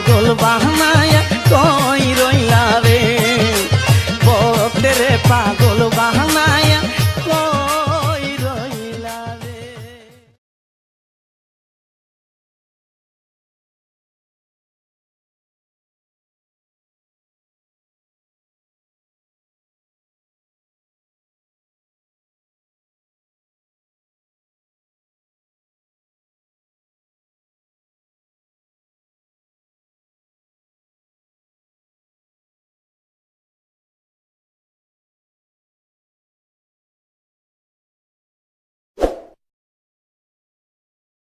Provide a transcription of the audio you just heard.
পাগল বাহানা